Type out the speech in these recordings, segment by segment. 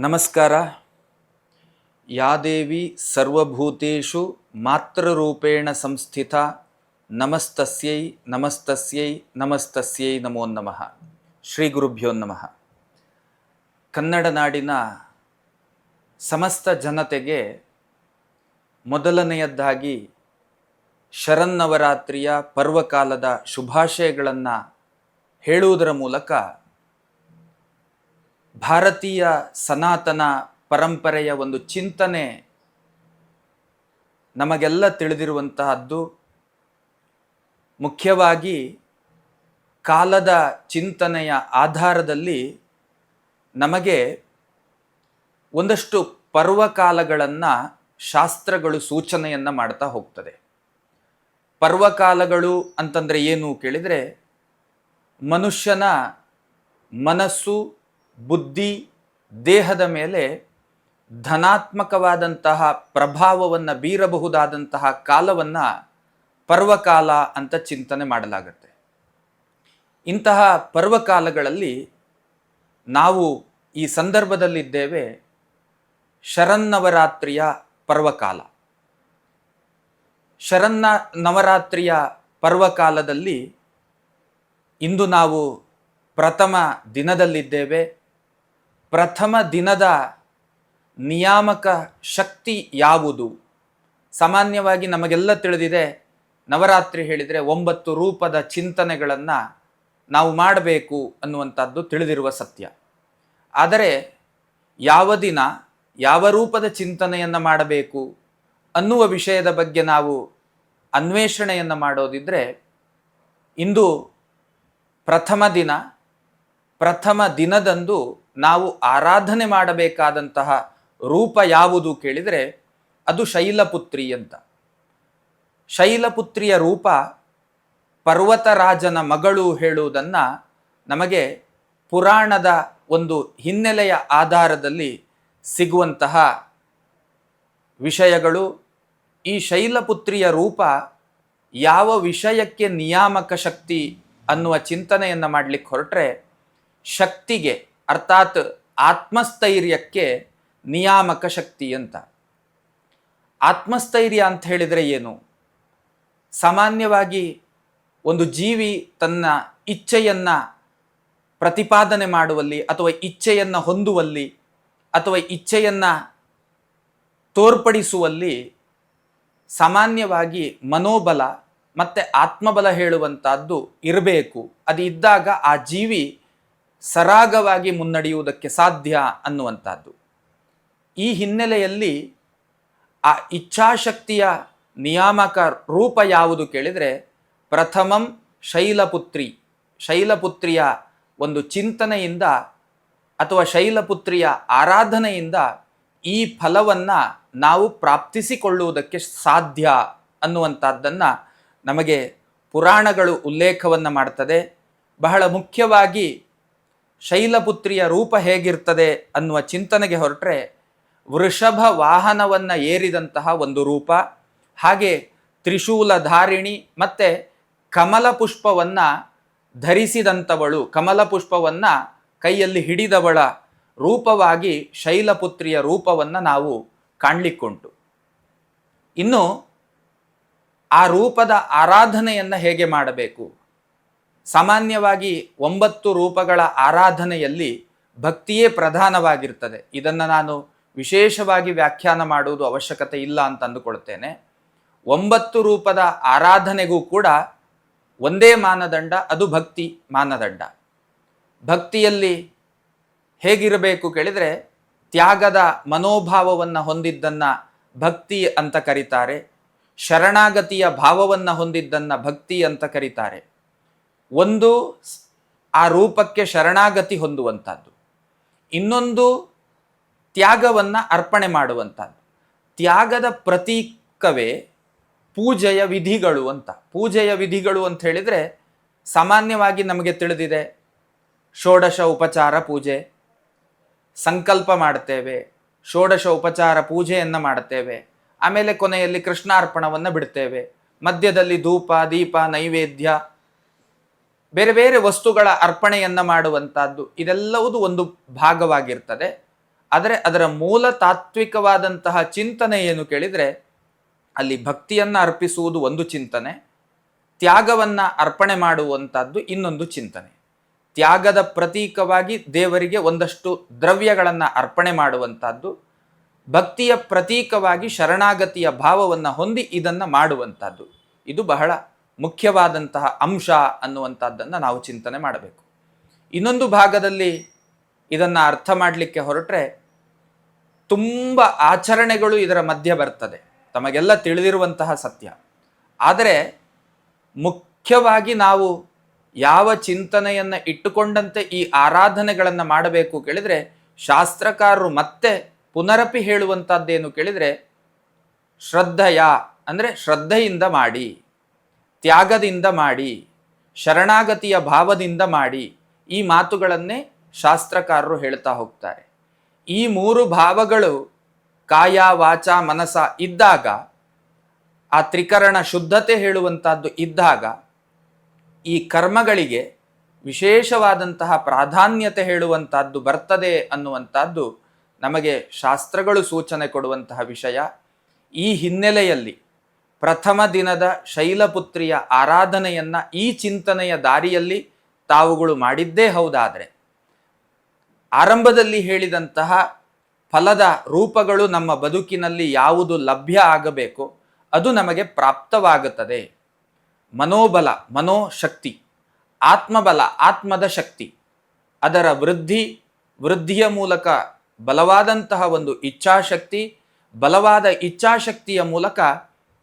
ನಮಸ್ಕಾರ. ಯಾದೇವಿ ಸರ್ವಭೂತೇಷು ಮಾತೃರೂಪೇಣ ಸಂಸ್ಥಿತ ನಮಸ್ತಸ್ಯೈ ನಮಸ್ತಸ್ಯೈ ನಮಸ್ತಸ್ಯೈ ನಮೋ ನಮಃ. ಶ್ರೀ ಗುರುಭ್ಯೋ ನಮಃ. ಕನ್ನಡ ನಾಡಿನ ಸಮಸ್ತ ಜನತೆಗೆ ಮೊದಲನೆಯದ್ದಾಗಿ ಶರನ್ನವರಾತ್ರಿಯ ಪರ್ವಕಾಲದ ಶುಭಾಶಯಗಳನ್ನು ಹೇಳುವುದರ ಮೂಲಕ ಭಾರತೀಯ ಸನಾತನ ಪರಂಪರೆಯ ಒಂದು ಚಿಂತನೆ ನಮಗೆಲ್ಲ ತಿಳಿದಿರುವಂತಹದ್ದು. ಮುಖ್ಯವಾಗಿ ಕಾಲದ ಚಿಂತನೆಯ ಆಧಾರದಲ್ಲಿ ನಮಗೆ ಒಂದಷ್ಟು ಪರ್ವಕಾಲಗಳನ್ನು ಶಾಸ್ತ್ರಗಳು ಸೂಚನೆಯನ್ನು ಮಾಡ್ತಾ ಹೋಗ್ತದೆ. ಪರ್ವಕಾಲಗಳು ಅಂತಂದರೆ ಏನು ಕೇಳಿದರೆ ಮನುಷ್ಯನ ಮನಸ್ಸು ಬುದ್ಧಿ ದೇಹದ ಮೇಲೆ ಧನಾತ್ಮಕವಾದಂತಹ ಪ್ರಭಾವವನ್ನು ಬೀರಬಹುದಾದಂತಹ ಕಾಲವನ್ನು ಪರ್ವಕಾಲ ಅಂತ ಚಿಂತನೆ ಮಾಡಲಾಗುತ್ತೆ. ಇಂತಹ ಪರ್ವಕಾಲಗಳಲ್ಲಿ ನಾವು ಈ ಸಂದರ್ಭದಲ್ಲಿದ್ದೇವೆ ಶರನ್ನವರಾತ್ರಿಯ ಪರ್ವಕಾಲ. ಶರನ್ನ ನವರಾತ್ರಿಯ ಪರ್ವಕಾಲದಲ್ಲಿ ಇಂದು ನಾವು ಪ್ರಥಮ ದಿನದಲ್ಲಿದ್ದೇವೆ. ಪ್ರಥಮ ದಿನದ ನಿಯಾಮಕ ಶಕ್ತಿ ಯಾವುದು? ಸಾಮಾನ್ಯವಾಗಿ ನಮಗೆಲ್ಲ ತಿಳಿದಿದೆ, ನವರಾತ್ರಿ ಹೇಳಿದರೆ ಒಂಬತ್ತು ರೂಪದ ಚಿಂತನೆಗಳನ್ನು ನಾವು ಮಾಡಬೇಕು ಅನ್ನುವಂಥದ್ದು ತಿಳಿದಿರುವ ಸತ್ಯ. ಆದರೆ ಯಾವ ದಿನ, ಯಾವ ರೂಪದ ಚಿಂತನೆಯನ್ನು ಮಾಡಬೇಕು ಅನ್ನುವ ವಿಷಯದ ಬಗ್ಗೆ ನಾವು ಅನ್ವೇಷಣೆಯನ್ನು ಮಾಡೋದಿದ್ರೆ, ಇಂದು ಪ್ರಥಮ ದಿನ, ಪ್ರಥಮ ದಿನದಂದು ನಾವು ಆರಾಧನೆ ಮಾಡಬೇಕಾದಂತಹ ರೂಪ ಯಾವುದು ಕೇಳಿದರೆ ಅದು ಶೈಲಪುತ್ರಿ ಅಂತ. ಶೈಲಪುತ್ರಿಯ ರೂಪ ಪರ್ವತರಾಜನ ಮಗಳು ಹೇಳುವುದನ್ನು ನಮಗೆ ಪುರಾಣದ ಒಂದು ಹಿನ್ನೆಲೆಯ ಆಧಾರದಲ್ಲಿ ಸಿಗುವಂತಹ ವಿಷಯಗಳು. ಈ ಶೈಲಪುತ್ರಿಯ ರೂಪ ಯಾವ ವಿಷಯಕ್ಕೆ ನಿಯಾಮಕ ಶಕ್ತಿ ಅನ್ನುವ ಚಿಂತನೆಯನ್ನು ಮಾಡಲಿಕ್ಕೆ ಹೊರಟ್ರೆ ಶಕ್ತಿಗೆ ಅರ್ಥಾತ್ ಆತ್ಮಸ್ಥೈರ್ಯಕ್ಕೆ ನಿಯಾಮಕ ಶಕ್ತಿ ಅಂತ. ಆತ್ಮಸ್ಥೈರ್ಯ ಅಂತ ಹೇಳಿದರೆ ಏನು? ಸಾಮಾನ್ಯವಾಗಿ ಒಂದು ಜೀವಿ ತನ್ನ ಇಚ್ಛೆಯನ್ನು ಪ್ರತಿಪಾದನೆ ಮಾಡುವಲ್ಲಿ ಅಥವಾ ಇಚ್ಛೆಯನ್ನು ಹೊಂದುವಲ್ಲಿ ಅಥವಾ ಇಚ್ಛೆಯನ್ನು ತೋರ್ಪಡಿಸುವಲ್ಲಿ ಸಾಮಾನ್ಯವಾಗಿ ಮನೋಬಲ ಮತ್ತು ಆತ್ಮಬಲ ಹೇಳುವಂಥದ್ದು ಇರಬೇಕು. ಅದು ಇದ್ದಾಗ ಆ ಜೀವಿ ಸರಾಗವಾಗಿ ಮುನ್ನಡೆಯುವುದಕ್ಕೆ ಸಾಧ್ಯ ಅನ್ನುವಂಥದ್ದು. ಈ ಹಿನ್ನೆಲೆಯಲ್ಲಿ ಆ ಇಚ್ಛಾಶಕ್ತಿಯ ನಿಯಾಮಕ ರೂಪ ಯಾವುದು ಕೇಳಿದರೆ ಪ್ರಥಮಂ ಶೈಲಪುತ್ರಿ. ಶೈಲಪುತ್ರಿಯ ಒಂದು ಚಿಂತನೆಯಿಂದ ಅಥವಾ ಶೈಲಪುತ್ರಿಯ ಆರಾಧನೆಯಿಂದ ಈ ಫಲವನ್ನು ನಾವು ಪ್ರಾಪ್ತಿಸಿಕೊಳ್ಳುವುದಕ್ಕೆ ಸಾಧ್ಯ ಅನ್ನುವಂಥದ್ದನ್ನು ನಮಗೆ ಪುರಾಣಗಳು ಉಲ್ಲೇಖವನ್ನು ಮಾಡ್ತದೆ. ಬಹಳ ಮುಖ್ಯವಾಗಿ ಶೈಲಪುತ್ರಿಯ ರೂಪ ಹೇಗಿರ್ತದೆ ಅನ್ನುವ ಚಿಂತನೆಗೆ ಹೊರಟ್ರೆ ವೃಷಭ ವಾಹನವನ್ನು ಏರಿದಂತಹ ಒಂದು ರೂಪ, ಹಾಗೆ ತ್ರಿಶೂಲಧಾರಿಣಿ ಮತ್ತು ಕಮಲ ಪುಷ್ಪವನ್ನು ಧರಿಸಿದಂಥವಳು ಕಮಲ ಪುಷ್ಪವನ್ನು ಕೈಯಲ್ಲಿ ಹಿಡಿದವಳ ರೂಪವಾಗಿ ಶೈಲಪುತ್ರಿಯ ರೂಪವನ್ನು ನಾವು ಕಾಣಲಿಕ್ಕುಂಟು. ಇನ್ನು ಆ ರೂಪದ ಆರಾಧನೆಯನ್ನು ಹೇಗೆ ಮಾಡಬೇಕು? ಸಾಮಾನ್ಯವಾಗಿ ಒಂಬತ್ತು ರೂಪಗಳ ಆರಾಧನೆಯಲ್ಲಿ ಭಕ್ತಿಯೇ ಪ್ರಧಾನವಾಗಿರ್ತದೆ. ಇದನ್ನು ನಾನು ವಿಶೇಷವಾಗಿ ವ್ಯಾಖ್ಯಾನ ಮಾಡುವುದು ಅವಶ್ಯಕತೆ ಇಲ್ಲ ಅಂತ ಅಂದುಕೊಳ್ತೇನೆ. ಒಂಬತ್ತು ರೂಪದ ಆರಾಧನೆಗೂ ಕೂಡ ಒಂದೇ ಮಾನದಂಡ, ಅದು ಭಕ್ತಿ ಮಾನದಂಡ. ಭಕ್ತಿಯಲ್ಲಿ ಹೇಗಿರಬೇಕು ಕೇಳಿದರೆ ತ್ಯಾಗದ ಮನೋಭಾವವನ್ನು ಹೊಂದಿದ್ದನ್ನು ಭಕ್ತಿ ಅಂತ ಕರೀತಾರೆ. ಶರಣಾಗತಿಯ ಭಾವವನ್ನು ಹೊಂದಿದ್ದನ್ನು ಭಕ್ತಿ ಅಂತ ಕರೀತಾರೆ. ಒಂದು ಆ ರೂಪಕ್ಕೆ ಶರಣಾಗತಿ ಹೊಂದುವಂಥದ್ದು. ಇನ್ನೊಂದು ತ್ಯಾಗವನ್ನು ಅರ್ಪಣೆ ಮಾಡುವಂಥದ್ದು. ತ್ಯಾಗದ ಪ್ರತೀಕವೇ ಪೂಜೆಯ ವಿಧಿಗಳು ಅಂತ. ಪೂಜೆಯ ವಿಧಿಗಳು ಅಂತ ಹೇಳಿದರೆ ಸಾಮಾನ್ಯವಾಗಿ ನಮಗೆ ತಿಳಿದಿದೆ. ಷೋಡಶ ಉಪಚಾರ ಪೂಜೆ. ಸಂಕಲ್ಪ ಮಾಡ್ತೇವೆ ಷೋಡಶ ಉಪಚಾರ ಪೂಜೆಯನ್ನು ಮಾಡ್ತೇವೆ ಆಮೇಲೆ ಕೊನೆಯಲ್ಲಿ ಕೃಷ್ಣಾರ್ಪಣವನ್ನು ಬಿಡ್ತೇವೆ. ಮಧ್ಯದಲ್ಲಿ ಧೂಪ, ದೀಪ, ನೈವೇದ್ಯ ಬೇರೆ ಬೇರೆ ವಸ್ತುಗಳ ಅರ್ಪಣೆಯನ್ನು ಮಾಡುವಂತಹದ್ದು, ಇದೆಲ್ಲವುದು ಒಂದು ಭಾಗವಾಗಿರ್ತದೆ. ಆದರೆ ಅದರ ಮೂಲ ತಾತ್ವಿಕವಾದಂತಹ ಚಿಂತನೆ ಏನು ಕೇಳಿದರೆ, ಅಲ್ಲಿ ಭಕ್ತಿಯನ್ನು ಅರ್ಪಿಸುವುದು ಒಂದು ಚಿಂತನೆ, ತ್ಯಾಗವನ್ನು ಅರ್ಪಣೆ ಮಾಡುವಂಥದ್ದು ಇನ್ನೊಂದು ಚಿಂತನೆ. ತ್ಯಾಗದ ಪ್ರತೀಕವಾಗಿ ದೇವರಿಗೆ ಒಂದಷ್ಟು ದ್ರವ್ಯಗಳನ್ನು ಅರ್ಪಣೆ ಮಾಡುವಂಥದ್ದು ಭಕ್ತಿಯ ಪ್ರತೀಕವಾಗಿ ಶರಣಾಗತಿಯ ಭಾವವನ್ನು ಹೊಂದಿ ಇದನ್ನು ಮಾಡುವಂಥದ್ದು ಇದು ಬಹಳ ಮುಖ್ಯವಾದಂತಹ ಅಂಶ ಅನ್ನುವಂಥದ್ದನ್ನು ನಾವು ಚಿಂತನೆ ಮಾಡಬೇಕು. ಇನ್ನೊಂದು ಭಾಗದಲ್ಲಿ ಇದನ್ನು ಅರ್ಥ ಮಾಡಲಿಕ್ಕೆ ಹೊರಟ್ರೆ ತುಂಬ ಆಚರಣೆಗಳು ಇದರ ಮಧ್ಯೆ ಬರ್ತದೆ. ತಮಗೆಲ್ಲ ತಿಳಿದಿರುವಂತಹ ಸತ್ಯ. ಆದರೆ ಮುಖ್ಯವಾಗಿ ನಾವು ಯಾವ ಚಿಂತನೆಯನ್ನು ಇಟ್ಟುಕೊಂಡಂತೆ ಈ ಆರಾಧನೆಗಳನ್ನು ಮಾಡಬೇಕು ಕೇಳಿದರೆ ಶಾಸ್ತ್ರಕಾರರು ಮತ್ತೆ ಪುನರಪಿ ಹೇಳುವಂಥದ್ದೇನು ಕೇಳಿದರೆ ಶ್ರದ್ಧೆಯ, ಅಂದರೆ ಶ್ರದ್ಧೆಯಿಂದ ಮಾಡಿ. ತ್ಯಾಗದಿಂದ ಮಾಡಿ, ಶರಣಾಗತಿಯ ಭಾವದಿಂದ ಮಾಡಿ ಈ ಮಾತುಗಳನ್ನೇ ಶಾಸ್ತ್ರಕಾರರು ಹೇಳ್ತಾ ಹೋಗ್ತಾರೆ. ಈ ಮೂರು ಭಾವಗಳು ಕಾಯ ವಾಚ ಮನಸ ಇದ್ದಾಗ, ಆ ತ್ರಿಕರಣ ಶುದ್ಧತೆ ಹೇಳುವಂತಹದ್ದು ಇದ್ದಾಗ, ಈ ಕರ್ಮಗಳಿಗೆ ವಿಶೇಷವಾದಂತಹ ಪ್ರಾಧಾನ್ಯತೆ ಹೇಳುವಂತಹದ್ದು ಬರ್ತದೆ ಅನ್ನುವಂಥದ್ದು ನಮಗೆ ಶಾಸ್ತ್ರಗಳು ಸೂಚನೆ ಕೊಡುವಂತಹ ವಿಷಯ. ಈ ಹಿನ್ನೆಲೆಯಲ್ಲಿ ಪ್ರಥಮ ದಿನದ ಶೈಲಪುತ್ರಿಯ ಆರಾಧನೆಯನ್ನ ಈ ಚಿಂತನೆಯ ದಾರಿಯಲ್ಲಿ ತಾವುಗಳು ಮಾಡಿದ್ದೇ ಹೌದಾದರೆ. ಆರಂಭದಲ್ಲಿ ಹೇಳಿದಂತಹ ಫಲದ ರೂಪಗಳು ನಮ್ಮ ಬದುಕಿನಲ್ಲಿ ಯಾವುದು ಲಭ್ಯ ಆಗಬೇಕು ಅದು ನಮಗೆ ಪ್ರಾಪ್ತವಾಗುತ್ತದೆ. ಮನೋಬಲ, ಮನೋಶಕ್ತಿ, ಆತ್ಮಬಲ, ಆತ್ಮದ ಶಕ್ತಿ, ಅದರ ವೃದ್ಧಿ, ವೃದ್ಧಿಯ ಮೂಲಕ ಬಲವಾದಂತಹ ಒಂದು ಇಚ್ಛಾಶಕ್ತಿ, ಬಲವಾದ ಇಚ್ಛಾಶಕ್ತಿಯ ಮೂಲಕ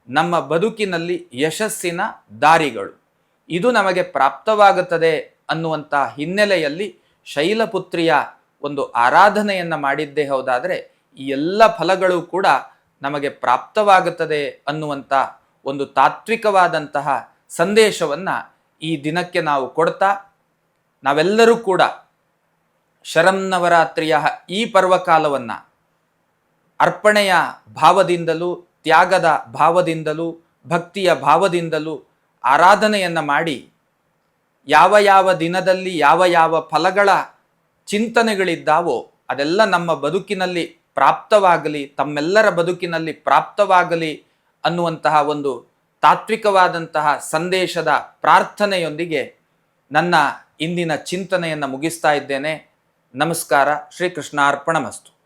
ನಮ್ಮ ಬದುಕಿನಲ್ಲಿ ಯಶಸ್ಸಿನ ದಾರಿಗಳು. ಇದು ನಮಗೆ ಪ್ರಾಪ್ತವಾಗುತ್ತದೆ ಅನ್ನುವಂಥ ಹಿನ್ನೆಲೆಯಲ್ಲಿ ಶೈಲಪುತ್ರಿಯ ಒಂದು ಆರಾಧನೆಯನ್ನು ಮಾಡಿದ್ದೇ ಹೌದಾದರೆ ಈ ಎಲ್ಲ ಫಲಗಳು ಕೂಡ ನಮಗೆ ಪ್ರಾಪ್ತವಾಗುತ್ತದೆ ಅನ್ನುವಂಥ ಒಂದು ತಾತ್ವಿಕವಾದಂತಹ ಸಂದೇಶವನ್ನು ಈ ದಿನಕ್ಕೆ ನಾವು ಕೊಡ್ತಾ, ನಾವೆಲ್ಲರೂ ಕೂಡ ಶರನ್ನವರಾತ್ರಿಯ ಈ ಪರ್ವಕಾಲವನ್ನು ಅರ್ಪಣೆಯ ಭಾವದಿಂದಲೂ ತ್ಯಾಗದ ಭಾವದಿಂದಲೂ, ಭಕ್ತಿಯ ಭಾವದಿಂದಲೂ ಆರಾಧನೆಯನ್ನು ಮಾಡಿ, ಯಾವ ಯಾವ ದಿನದಲ್ಲಿ ಯಾವ ಯಾವ ಫಲಗಳ ಚಿಂತನೆಗಳಿದ್ದಾವೋ ಅದೆಲ್ಲ ನಮ್ಮ ಬದುಕಿನಲ್ಲಿ ಪ್ರಾಪ್ತವಾಗಲಿ, ತಮ್ಮೆಲ್ಲರ ಬದುಕಿನಲ್ಲಿ ಪ್ರಾಪ್ತವಾಗಲಿ ಅನ್ನುವಂತಹ ಒಂದು ತಾತ್ವಿಕವಾದಂತಹ ಸಂದೇಶದ ಪ್ರಾರ್ಥನೆಯೊಂದಿಗೆ ನನ್ನ ಇಂದಿನ ಚಿಂತನೆಯನ್ನು ಮುಗಿಸ್ತಾ ಇದ್ದೇನೆ. ನಮಸ್ಕಾರ, ಶ್ರೀಕೃಷ್ಣಾರ್ಪಣಮಸ್ತು.